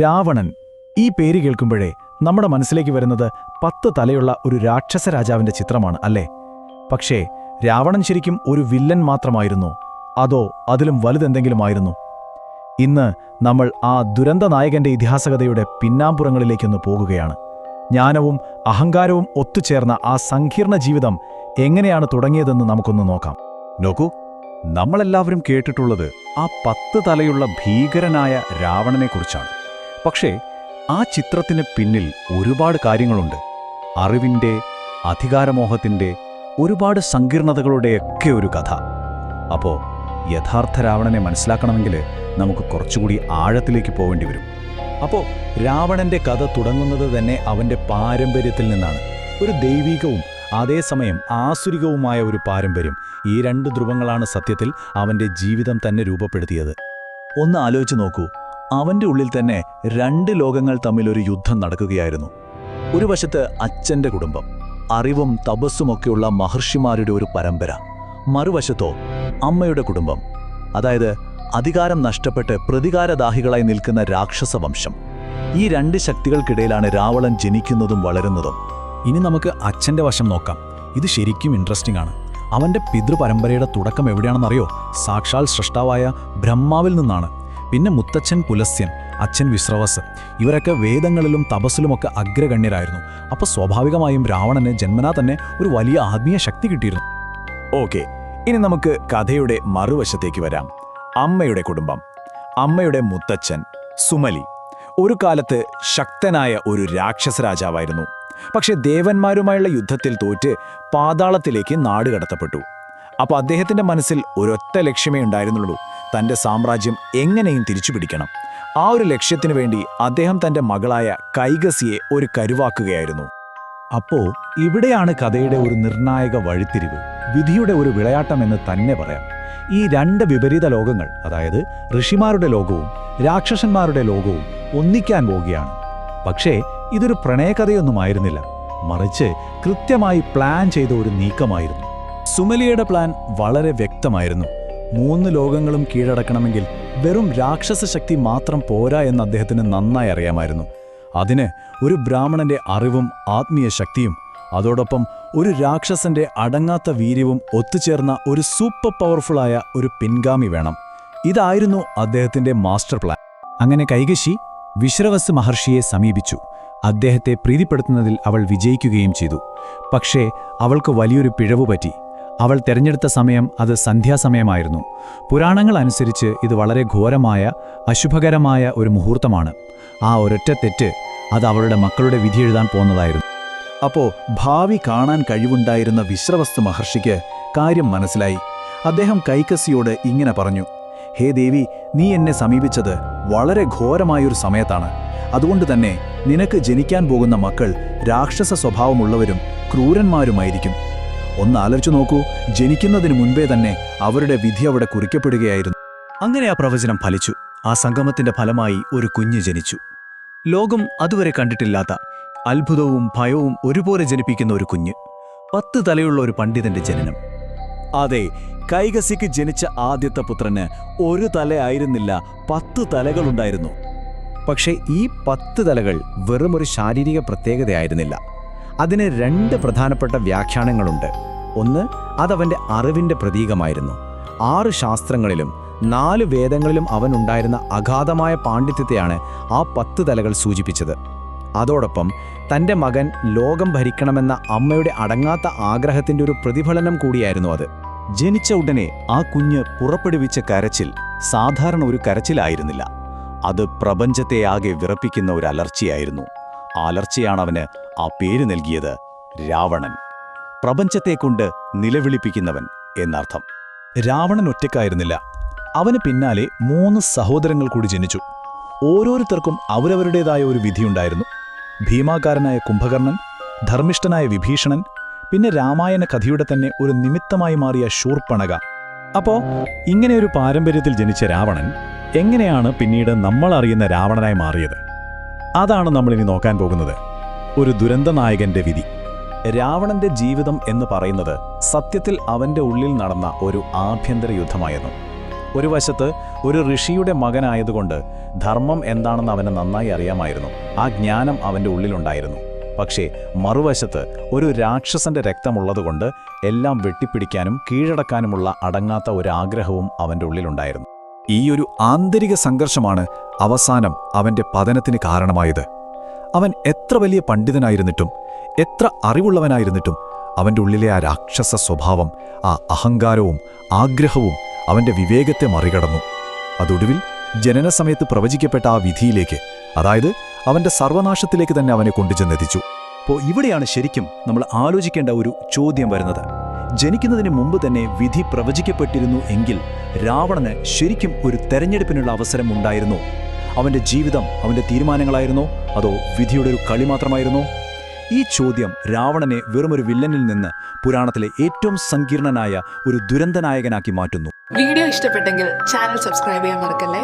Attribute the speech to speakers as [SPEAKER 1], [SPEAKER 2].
[SPEAKER 1] രാവണൻ ഈ പേര് കേൾക്കുമ്പോഴേ നമ്മുടെ മനസ്സിലേക്ക് വരുന്നത് പത്ത് തലയുള്ള ഒരു രാക്ഷസ രാജാവിന്റെ ചിത്രമാണ് അല്ലേ? പക്ഷേ രാവണൻ ശരിക്കും ഒരു വില്ലൻ മാത്രമായിരുന്നു. അതോ അതിലും വലുതെന്തെങ്കിലുമായിരുന്നു? ഇന്ന് നമ്മൾ ആ ദുരന്ത നായകന്റെ ഇതിഹാസകഥയുടെ പിന്നാമ്പുറങ്ങളിലേക്കൊന്ന് പോകുകയാണ്. ജ്ഞാനവും അഹങ്കാരവും ഒത്തുചേർന്ന ആ സങ്കീർണ ജീവിതം എങ്ങനെയാണ് തുടങ്ങിയതെന്ന് നമുക്കൊന്ന് നോക്കാം.
[SPEAKER 2] നോക്കൂ നമ്മളെല്ലാവരും കേട്ടിട്ടുള്ളത് ആ പത്ത് തലയുള്ള ഭീകരനായ രാവണനെക്കുറിച്ചാണ്. പക്ഷേ ആ ചിത്രത്തിന് പിന്നിൽ ഒരുപാട് കാര്യങ്ങളുണ്ട്. അറിവിന്റെ അധികാരമോഹത്തിന്റെ ഒരുപാട് സങ്കീർണതകളുടെയൊക്കെ ഒരു കഥ. അപ്പോൾ യഥാർത്ഥ രാവണനെ മനസ്സിലാക്കണമെങ്കിൽ നമുക്ക് കുറച്ചുകൂടി ആഴത്തിലേക്ക് പോകേണ്ടി വരും.
[SPEAKER 1] അപ്പോൾ രാവണന്റെ കഥ തുടങ്ങുന്നത് തന്നെ അവന്റെ പാരമ്പര്യത്തിൽ നിന്നാണ്. ഒരു ദൈവികവും അതേസമയം ആസുരികവുമായ ഒരു പാരമ്പര്യം. ഈ രണ്ട് ധ്രുവങ്ങളാണ് സത്യത്തിൽ അവന്റെ ജീവിതം തന്നെ രൂപപ്പെടുത്തിയത്. ഒന്ന് ആലോചിച്ച് നോക്കൂ. അവന്റെ ഉള്ളിൽ തന്നെ രണ്ട് ലോകങ്ങൾ തമ്മിൽ ഒരു യുദ്ധം നടക്കുകയായിരുന്നു. ഒരു വശത്ത് അച്ഛന്റെ കുടുംബം അറിവും തപസ്സുമൊക്കെയുള്ള മഹർഷിമാരുടെ ഒരു പരമ്പര. മറുവശത്തോ അമ്മയുടെ കുടുംബം അതായത് അധികാരം നഷ്ടപ്പെട്ട് പ്രതികാരദാഹികളായി നിൽക്കുന്ന രാക്ഷസ വംശം. ഈ രണ്ട് ശക്തികൾക്കിടയിലാണ് രാവളൻ ജനിക്കുന്നതും വളരുന്നതും. ഇനി നമുക്ക് അച്ഛന്റെ വശം നോക്കാം. ഇത് ശരിക്കും ഇൻട്രസ്റ്റിംഗ് ആണ്. അവന്റെ പിതൃപരമ്പരയുടെ തുടക്കം എവിടെയാണെന്നറിയോ? സാക്ഷാൽ സൃഷ്ടാവായ ബ്രഹ്മാവിൽ നിന്നാണ്. പിന്നെ മുത്തച്ഛൻ പുലസ്യൻ അച്ഛൻ വിശ്രവസ് ഇവരൊക്കെ വേദങ്ങളിലും തപസ്സിലുമൊക്കെ അഗ്രഗണ്യരായിരുന്നു. അപ്പോൾ സ്വാഭാവികമായും രാവണന് ജന്മനാ തന്നെ ഒരു വലിയ ആത്മീയ ശക്തി കിട്ടിയിരുന്നു. ഓക്കെ ഇനി നമുക്ക് കഥയുടെ മറുവശത്തേക്ക് വരാം. അമ്മയുടെ കുടുംബം. അമ്മയുടെ മുത്തച്ഛൻ സുമലി. ഒരു കാലത്ത് ശക്തനായ ഒരു രാക്ഷസ രാജാവായിരുന്നു. പക്ഷെ ദേവന്മാരുമായുള്ള യുദ്ധത്തിൽ തോറ്റ് പാതാളത്തിലേക്ക് നാട് കടത്തപ്പെട്ടു അപ്പൊ അദ്ദേഹത്തിന്റെ മനസ്സിൽ ഒരൊറ്റ ലക്ഷ്യമേ ഉണ്ടായിരുന്നുള്ളൂ. തന്റെ സാമ്രാജ്യം എങ്ങനെയും തിരിച്ചു പിടിക്കണം ആ ഒരു ലക്ഷ്യത്തിനു വേണ്ടി അദ്ദേഹം തന്റെ മകളായ കൈകസിയെ ഒരു കരുവാക്കുകയായിരുന്നു. അപ്പോ ഇവിടെയാണ് കഥയുടെ ഒരു നിർണായക വഴിത്തിരിവ് വിധിയുടെ ഒരു വിളയാട്ടം എന്ന് തന്നെ പറയാം. ഈ രണ്ട് വിപരീത ലോകങ്ങൾ അതായത് ഋഷിമാരുടെ ലോകവും രാക്ഷസന്മാരുടെ ലോകവും ഒന്നിക്കാൻ പോവുകയാണ്. പക്ഷേ ഇതൊരു പ്രണയകഥയൊന്നുമായിരുന്നില്ല മറിച്ച് കൃത്യമായി പ്ലാൻ ചെയ്ത ഒരു നീക്കമായിരുന്നു. സുമലിയുടെ പ്ലാൻ വളരെ വ്യക്തമായിരുന്നു. മൂന്ന് ലോകങ്ങളും കീഴടക്കണമെങ്കിൽ വെറും രാക്ഷസ ശക്തി മാത്രം പോരാ എന്ന് അദ്ദേഹത്തിന് നന്നായി അറിയാമായിരുന്നു. അതിന് ഒരു ബ്രാഹ്മണന്റെ അറിവും ആത്മീയ ശക്തിയും അതോടൊപ്പം ഒരു രാക്ഷസന്റെ അടങ്ങാത്ത വീര്യവും ഒത്തുചേർന്ന ഒരു സൂപ്പർ പവർഫുള്ളായ ഒരു പിൻഗാമി വേണം. ഇതായിരുന്നു അദ്ദേഹത്തിന്റെ മാസ്റ്റർ പ്ലാൻ. അങ്ങനെ കൈകശി വിശ്രവസ് മഹർഷിയെ സമീപിച്ചു. അദ്ദേഹത്തെ പ്രീതിപ്പെടുത്തുന്നതിൽ അവൾ വിജയിക്കുകയും ചെയ്തു. പക്ഷേ അവൾക്ക് വലിയൊരു പിഴവ് പറ്റി അവൾ തെരഞ്ഞെടുത്ത സമയം അത് സന്ധ്യാസമയമായിരുന്നു. പുരാണങ്ങൾ അനുസരിച്ച് ഇത് വളരെ ഘോരമായ അശുഭകരമായ ഒരു മുഹൂർത്തമാണ്. ആ ഒരൊറ്റ തെറ്റ് അത് അവളുടെ മക്കളുടെ വിധി എഴുതാൻ പോന്നതായിരുന്നു. അപ്പോൾ ഭാവി കാണാൻ കഴിവുണ്ടായിരുന്ന വിശ്രവസ്തു മഹർഷിക്ക് കാര്യം മനസ്സിലായി. അദ്ദേഹം കൈക്കസിയോട് ഇങ്ങനെ പറഞ്ഞു ഹേ ദേവി നീ എന്നെ സമീപിച്ചത് വളരെ ഘോരമായൊരു സമയത്താണ്. അതുകൊണ്ട് തന്നെ നിനക്ക് ജനിക്കാൻ പോകുന്ന മക്കൾ രാക്ഷസ സ്വഭാവമുള്ളവരും ക്രൂരന്മാരുമായിരിക്കും. ഒന്ന് ആലോചിച്ചു നോക്കൂ. ജനിക്കുന്നതിന് മുൻപേ തന്നെ അവരുടെ വിധി അവിടെ കുറിക്കപ്പെടുകയായിരുന്നു. അങ്ങനെ ആ പ്രവചനം ഫലിച്ചു. ആ സംഗമത്തിന്റെ ഫലമായി ഒരു കുഞ്ഞ് ജനിച്ചു. ലോകം അതുവരെ കണ്ടിട്ടില്ലാത്ത അത്ഭുതവും ഭയവും ഒരുപോലെ ജനിപ്പിക്കുന്ന ഒരു കുഞ്ഞ്. പത്ത് തലയുള്ള ഒരു പണ്ഡിതന്റെ ജനനം. അതെ കൈകസിക്ക് ജനിച്ച ആദ്യത്തെ പുത്രന് ഒരു തലയായിരുന്നില്ല പത്ത് തലകളുണ്ടായിരുന്നു. പക്ഷേ ഈ പത്ത് തലകൾ വെറുമൊരു ശാരീരിക പ്രത്യേകതയായിരുന്നില്ല. അതിന് രണ്ട് പ്രധാനപ്പെട്ട വ്യാഖ്യാനങ്ങളുണ്ട്. ഒന്ന് അതവന്റെ അറിവിന്റെ പ്രതീകമായിരുന്നു. ആറ് ശാസ്ത്രങ്ങളിലും നാല് വേദങ്ങളിലും അവൻ ഉണ്ടായിരുന്ന അഗാധമായ പാണ്ഡിത്യത്തെയാണ് ആ പത്ത് തലകൾ സൂചിപ്പിച്ചത്. അതോടൊപ്പം തന്റെ മകൻ ലോകം ഭരിക്കണമെന്ന അമ്മയുടെ അടങ്ങാത്ത ആഗ്രഹത്തിന്റെ ഒരു പ്രതിഫലനം കൂടിയായിരുന്നു അത്. ജനിച്ച ഉടനെ ആ കുഞ്ഞ് പുറപ്പെടുവിച്ച കരച്ചിൽ സാധാരണ ഒരു കരച്ചിലായിരുന്നില്ല. അത് പ്രപഞ്ചത്തെ ആകെ വിറപ്പിക്കുന്ന ഒരു അലർച്ചയായിരുന്നു. അലർച്ചയാണ് ആ പേര് നൽകിയത് രാവണൻ. പ്രപഞ്ചത്തെക്കൊണ്ട് നിലവിളിപ്പിക്കുന്നവൻ എന്നർത്ഥം. രാവണൻ ഒറ്റക്കായിരുന്നില്ല അവന് പിന്നാലെ മൂന്ന് സഹോദരങ്ങൾ കൂടി ജനിച്ചു. ഓരോരുത്തർക്കും അവരവരുടേതായ ഒരു വിധിയുണ്ടായിരുന്നു ഭീമാകാരനായ കുംഭകർണൻ ധർമ്മിഷ്ഠനായ വിഭീഷണൻ പിന്നെ രാമായണ കഥയുടെ തന്നെ ഒരു നിമിത്തമായി മാറിയ ശൂർപ്പണക. അപ്പോ ഇങ്ങനെയൊരു പാരമ്പര്യത്തിൽ ജനിച്ച രാവണൻ എങ്ങനെയാണ് പിന്നീട് നമ്മൾ അറിയുന്ന രാവണനായി മാറിയത്? അതാണ് നമ്മളിനി നോക്കാൻ പോകുന്നത്. ഒരു ദുരന്ത നായകന്റെ വിധി. രാവണന്റെ ജീവിതം എന്ന് പറയുന്നത് സത്യത്തിൽ അവന്റെ ഉള്ളിൽ നടന്ന ഒരു ആഭ്യന്തര യുദ്ധമായിരുന്നു.
[SPEAKER 3] ഒരു വശത്ത് ഒരു ഋഷിയുടെ മകനായതുകൊണ്ട് ധർമ്മം എന്താണെന്ന് അവന് നന്നായി അറിയാമായിരുന്നു. ആ ജ്ഞാനം അവന്റെ ഉള്ളിലുണ്ടായിരുന്നു. പക്ഷേ മറുവശത്ത് ഒരു രാക്ഷസന്റെ രക്തമുള്ളതുകൊണ്ട് എല്ലാം വെട്ടിപ്പിടിക്കാനും കീഴടക്കാനുമുള്ള അടങ്ങാത്ത ഒരു ആഗ്രഹവും അവന്റെ ഉള്ളിലുണ്ടായിരുന്നു.
[SPEAKER 4] ഈ ഒരു ആന്തരിക സംഘർഷമാണ് അവസാനം അവന്റെ പതനത്തിന് കാരണമായത്. അവൻ എത്ര വലിയ പണ്ഡിതനായിരുന്നിട്ടും എത്ര അറിവുള്ളവനായിരുന്നിട്ടും അവന്റെ ഉള്ളിലെ ആ രാക്ഷസ സ്വഭാവം ആ അഹങ്കാരവും ആഗ്രഹവും അവന്റെ വിവേകത്തെ മറികടന്നു. അതൊടുവിൽ ജനനസമയത്ത് പ്രവചിക്കപ്പെട്ട ആ വിധിയിലേക്ക് അതായത് അവന്റെ സർവനാശത്തിലേക്ക് തന്നെ അവനെ കൊണ്ടുചെന്നെത്തിച്ചു.
[SPEAKER 1] അപ്പോൾ ഇവിടെയാണ് ശരിക്കും നമ്മൾ ആലോചിക്കേണ്ട ഒരു ചോദ്യം വരുന്നത്. ജനിക്കുന്നതിന് മുമ്പ് തന്നെ വിധി പ്രവചിക്കപ്പെട്ടിരുന്നു എങ്കിൽ രാവണന് ശരിക്കും ഒരു തെരഞ്ഞെടുപ്പിനുള്ള അവസരം ഉണ്ടായിരുന്നോ? അവന്റെ ജീവിതം അവന്റെ തീരുമാനങ്ങളായിരുന്നോ. അതോ വിധിയുടെ ഒരു കളി മാത്രമായിരുന്നോ? ഈ ചോദ്യം രാവണനെ വെറുമൊരു വില്ലനിൽ നിന്ന് പുരാണത്തിലെ ഏറ്റവും സങ്കീർണനായ ഒരു ദുരന്തനായകനാക്കി മാറ്റുന്നു.
[SPEAKER 5] വീഡിയോ ഇഷ്ടപ്പെട്ടെങ്കിൽ ചാനൽ സബ്സ്ക്രൈബ് ചെയ്യാൻ മറക്കല്ലേ?